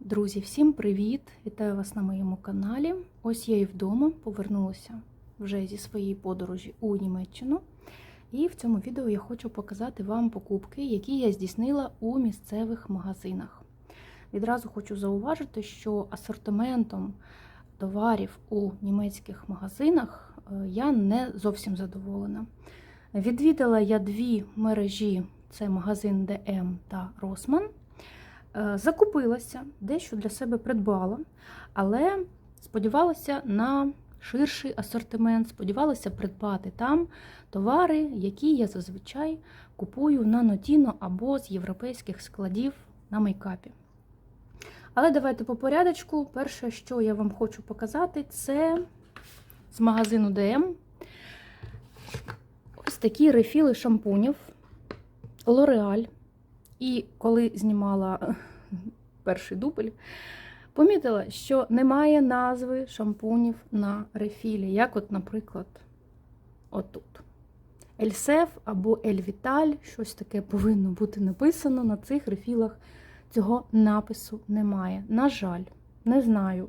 Друзі, всім привіт! Вітаю вас на моєму каналі. Ось я і вдома повернулася вже зі своєї подорожі у Німеччину. І в цьому відео я хочу показати вам покупки, які я здійснила у місцевих магазинах. Відразу хочу зауважити, що асортиментом товарів у німецьких магазинах е, я не зовсім задоволена. Відвідала я дві мережі: це магазин DM та Росман. Е, Закупилася, дещо для себе придбала, але сподівалася на ширший асортимент, сподівалася придбати там товари, які я зазвичай купую на Нотіно або з європейських складів на мейкапі. Але давайте по порядочку. Перше, що я вам хочу показати, це з магазину DM ось такі рефіли шампунів L'Oreal. І коли знімала перший дубль, помітила, що немає назви шампунів на рефілі, як, от, наприклад, отут. Ельсеф або Ельвіталь, щось таке повинно бути написано. На цих рефілах цього напису немає. На жаль, не знаю,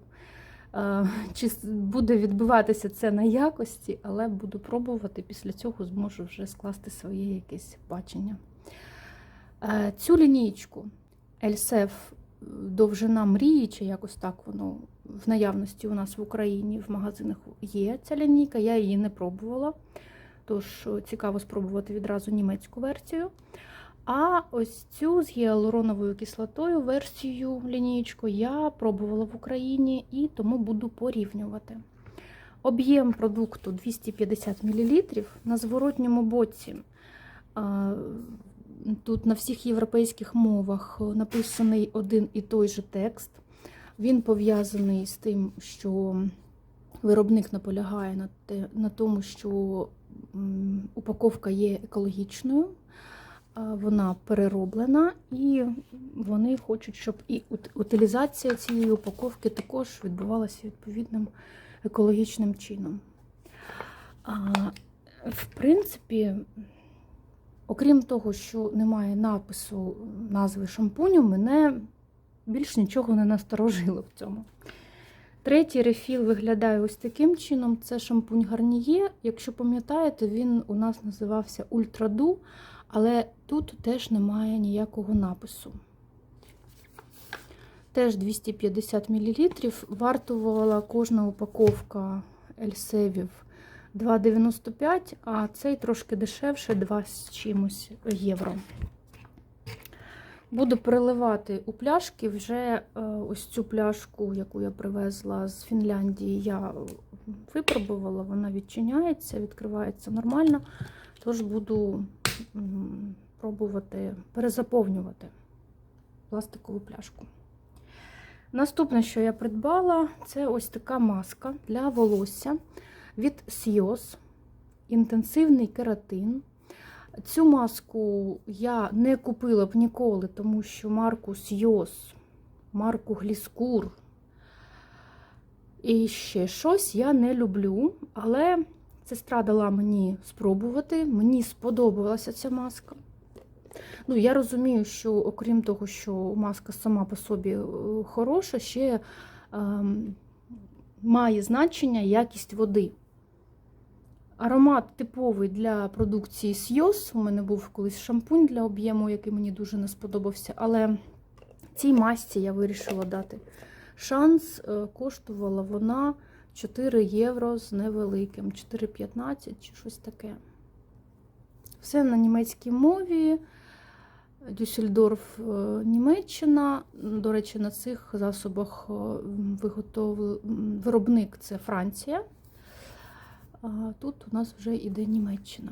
е, чи буде відбиватися це на якості, але буду пробувати. Після цього зможу вже скласти своє якесь бачення. Е, Цю лінійку Ельсеф довжина мрії, чи якось так воно в наявності у нас в Україні в магазинах є ця лінійка, я її не пробувала, тож цікаво спробувати відразу німецьку версію. А ось цю з гіалуроновою кислотою версію лінійку я пробувала в Україні і тому буду порівнювати. Об'єм продукту 250 мл. На зворотньому боці Тут на всіх європейських мовах написаний один і той же текст. Він пов'язаний з тим, що виробник наполягає на, те, на тому, що упаковка є екологічною, вона перероблена, і вони хочуть, щоб і утилізація цієї упаковки також відбувалася відповідним екологічним чином. В принципі, Окрім того, що немає напису назви шампуню, мене більш нічого не насторожило в цьому. Третій рефіл виглядає ось таким чином: це шампунь Гарніє. Якщо пам'ятаєте, він у нас називався Ультраду, але тут теж немає ніякого напису. Теж 250 мл. Вартувала кожна упаковка ельсевів 2,95, а цей трошки дешевше 2 з чимось євро. Буду переливати у пляшки. Вже е, ось цю пляшку, яку я привезла з Фінляндії, я випробувала, вона відчиняється, відкривається нормально. Тож буду пробувати перезаповнювати пластикову пляшку. Наступне, що я придбала, це ось така маска для волосся від Сйоз, інтенсивний кератин. Цю маску я не купила б ніколи, тому що марку Сйоз, марку Гліскур і ще щось я не люблю, але сестра дала мені спробувати, мені сподобалася ця маска. Ну, Я розумію, що окрім того, що маска сама по собі е, хороша, ще ем, має значення якість води. Аромат типовий для продукції Сйоз. У мене був колись шампунь для об'єму, який мені дуже не сподобався. Але цій масці я вирішила дати шанс. Е, коштувала вона 4 євро з невеликим, 4,15 чи щось таке. Все на німецькій мові. Дюссельдорф, е, Німеччина. До речі, на цих засобах е, виготовив виробник це Франція. А тут у нас вже іде Німеччина.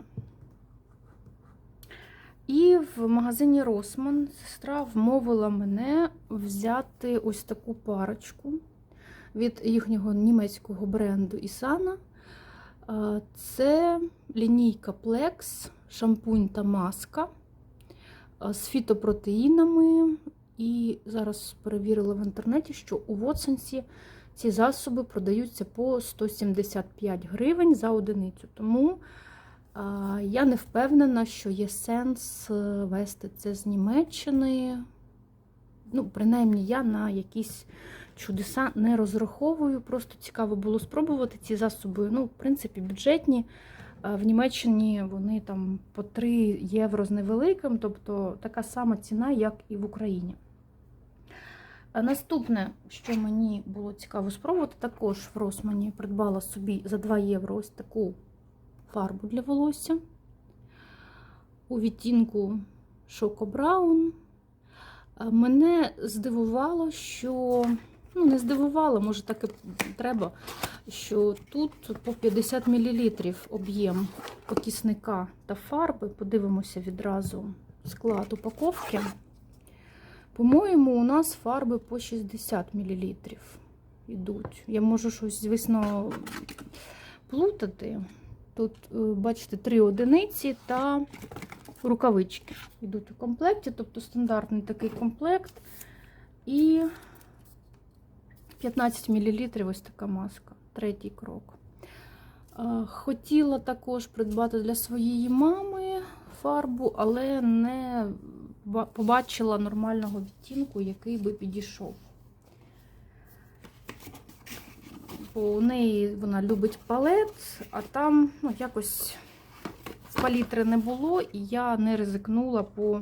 І в магазині Росман сестра вмовила мене взяти ось таку парочку від їхнього німецького бренду Ісана. Це лінійка Plex, шампунь та маска з фітопротеїнами. І зараз перевірила в інтернеті, що у Вотсенсі ці засоби продаються по 175 гривень за одиницю. Тому я не впевнена, що є сенс е, вести це з Німеччини. ну, принаймні, я на якісь чудеса не розраховую. Просто цікаво було спробувати ці засоби. Ну, в принципі, бюджетні. В Німеччині вони там по 3 євро з невеликим, тобто така сама ціна, як і в Україні. Наступне, що мені було цікаво спробувати, також в Росмані придбала собі за 2 євро ось таку фарбу для волосся у відтінку Шоко Браун. Мене здивувало, що ну не здивувало, може так і треба, що тут по 50 мл об'єм окисника та фарби. Подивимося відразу склад упаковки. По-моєму, у нас фарби по 60 мл йдуть. Я можу щось, звісно, плутати. Тут, е, бачите, три одиниці та рукавички йдуть у комплекті, тобто стандартний такий комплект. І 15 мл ось така маска. Третій крок. Е, Хотіла також придбати для своєї мами фарбу, але не побачила нормального відтінку, який би підійшов. Бо у неї вона любить палет, а там ну, якось палітри не було, і я не ризикнула по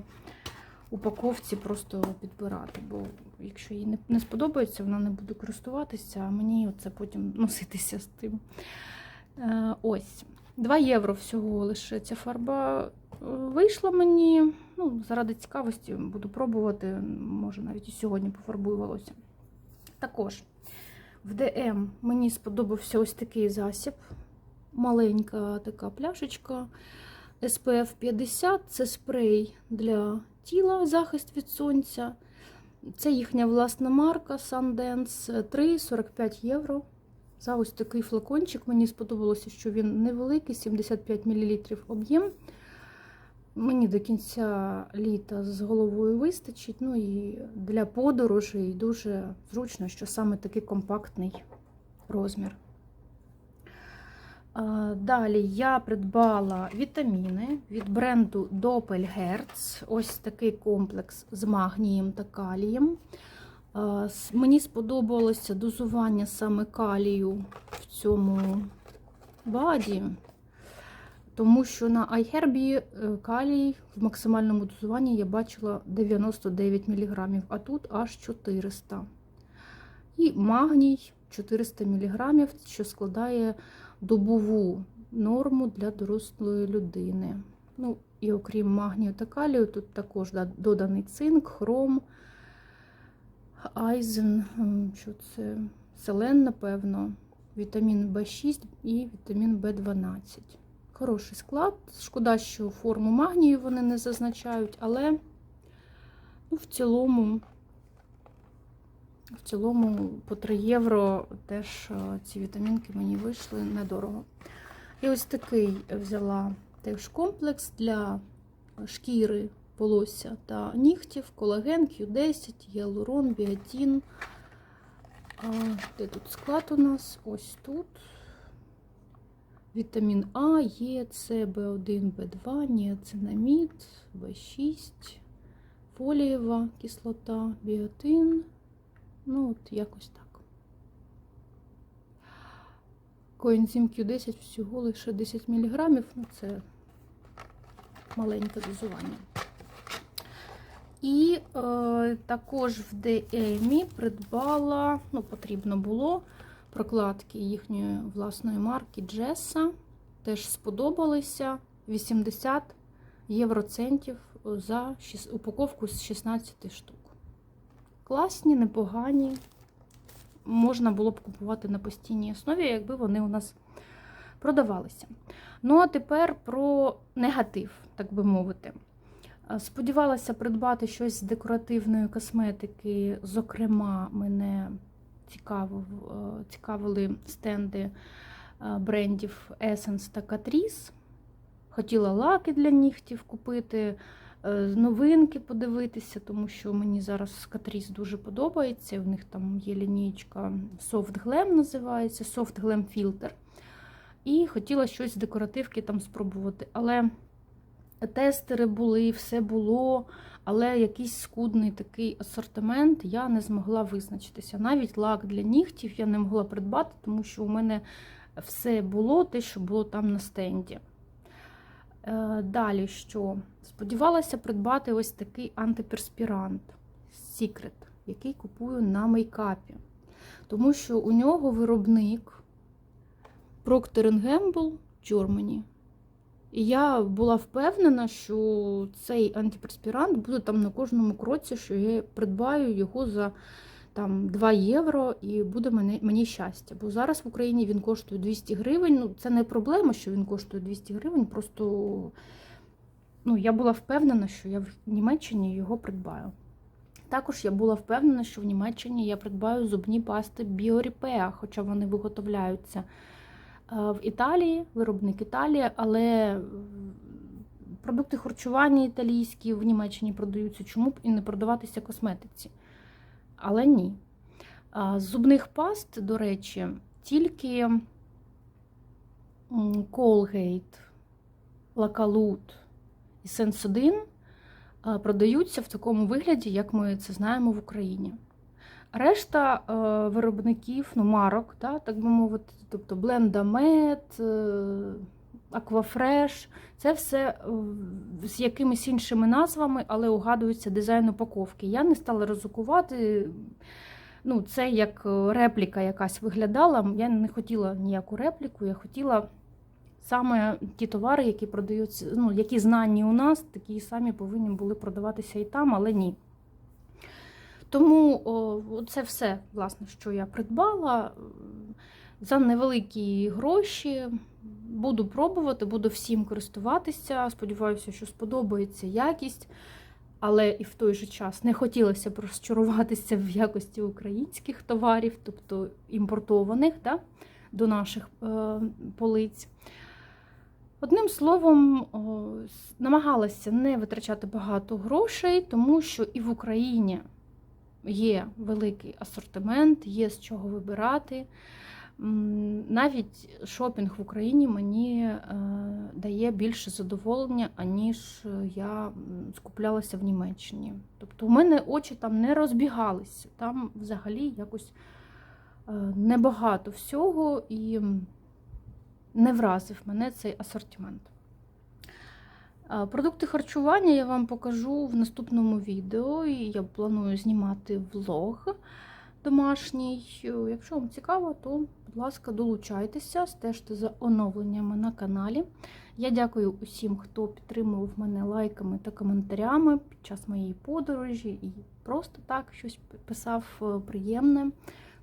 упаковці просто підбирати. Бо якщо їй не, сподобається, вона не буде користуватися, а мені це потім носитися з тим. Е, ось. 2 євро всього лише ця фарба е, вийшла мені. Ну, заради цікавості буду пробувати. Може, навіть і сьогодні пофарбую волосся. Також в ДМ мені сподобався ось такий засіб. Маленька така пляшечка SPF 50 це спрей для тіла, захист від сонця. Це їхня власна марка Sundance 3,45 євро. За ось такий флакончик. Мені сподобалося, що він невеликий, 75 мл об'єм. Мені до кінця літа з головою вистачить. Ну і для подорожей дуже зручно, що саме такий компактний розмір. Далі я придбала вітаміни від бренду Doppelherz. Ось такий комплекс з магнієм та калієм. Мені сподобалося дозування саме калію в цьому баді, тому що на е, калій в максимальному дозуванні я бачила 99 мг, а тут аж 400 І магній 400 мг, що складає добову норму для дорослої людини. Ну, і окрім магнію та калію, тут також доданий цинк, хром, айзен, м, що це селен, напевно, вітамін В6 і вітамін В12. Хороший склад. Шкода, що форму магнію вони не зазначають, але ну, в цілому. В цілому по 3 євро теж е, ці вітамінки мені вийшли недорого. І ось такий взяла теж комплекс для шкіри, волосся та нігтів, колаген, Q10, гіалурон, біотін. А, Де тут склад у нас? Ось тут. Вітамін А, Е, С, В1, В2, ніацинамід, В6, фолієва кислота, біотин. Ну, от якось так. Коензим Q10 всього лише 10 мг, ну це маленьке дозування. І е, також в DM придбала, ну, потрібно було прокладки їхньої власної марки Джеса. Теж сподобалися 80 євроцентів за упаковку з 16 штук. Класні, непогані. Можна було б купувати на постійній основі, якби вони у нас продавалися. Ну, а тепер про негатив, так би мовити. Е, Сподівалася придбати щось з декоративної косметики. Зокрема, мене цікавив, е, цікавили стенди е, брендів Essence та Catrice. Хотіла лаки для нігтів купити, новинки подивитися, тому що мені зараз Catrice дуже подобається. В них там є лінійка Soft Glam називається, Soft Glam Filter. І хотіла щось з декоративки там спробувати. Але тестери були, все було, але якийсь скудний такий асортимент я не змогла визначитися. Навіть лак для нігтів я не могла придбати, тому що у мене все було те, що було там на стенді. Е, Далі що? Сподівалася придбати ось такий антиперспірант Secret, який купую на мейкапі. Тому що у нього виробник Procter Gamble Germany. І я була впевнена, що цей антиперспірант буде там на кожному кроці, що я придбаю його за там 2 євро і буде мені, мені щастя. Бо зараз в Україні він коштує 200 гривень. Ну, це не проблема, що він коштує 200 гривень. Просто ну, я була впевнена, що я в Німеччині його придбаю. Також я була впевнена, що в Німеччині я придбаю зубні пасти Біоріпеа, хоча вони виготовляються в Італії, виробник Італії, але продукти харчування італійські в Німеччині продаються, чому б і не продаватися косметиці. Але ні. З зубних паст, до речі, тільки Colgate, Lacalute і Sensodyne продаються в такому вигляді, як ми це знаємо в Україні. Решта е, виробників, ну, марок, да, так би мовити, тобто Blendamет, Aquafresh, це все е, з якимись іншими назвами, але угадується дизайн упаковки. Я не стала ризикувати. Ну, це як е, репліка якась виглядала. Я не хотіла ніяку репліку, я хотіла саме ті товари, які продаються, ну, які знані у нас, такі самі повинні були продаватися і там, але ні. Тому о, це все, власне, що я придбала за невеликі гроші. Буду пробувати, буду всім користуватися. Сподіваюся, що сподобається якість, але і в той же час не хотілося б розчаруватися в якості українських товарів, тобто імпортованих да, до наших е, полиць. Одним словом, намагалася не витрачати багато грошей, тому що і в Україні є великий асортимент, є з чого вибирати. Навіть шопінг в Україні мені е, дає більше задоволення, аніж я скуплялася в Німеччині. Тобто у мене очі там не розбігалися, там взагалі якось е, небагато всього і не вразив мене цей асортимент. Продукти харчування я вам покажу в наступному відео. Я планую знімати влог домашній. Е, Якщо вам цікаво, то, будь ласка, долучайтеся, стежте за оновленнями на каналі. Я дякую усім, хто підтримував мене лайками та коментарями під час моєї подорожі і просто так щось писав е, приємне.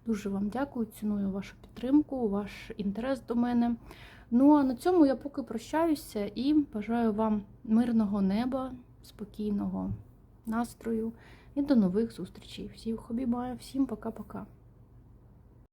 Дуже вам дякую, ціную вашу підтримку, ваш інтерес до мене. Ну а на цьому я поки прощаюся і бажаю вам мирного неба, спокійного настрою і до нових зустрічей. Всіх обіймаю, всім пока-пока.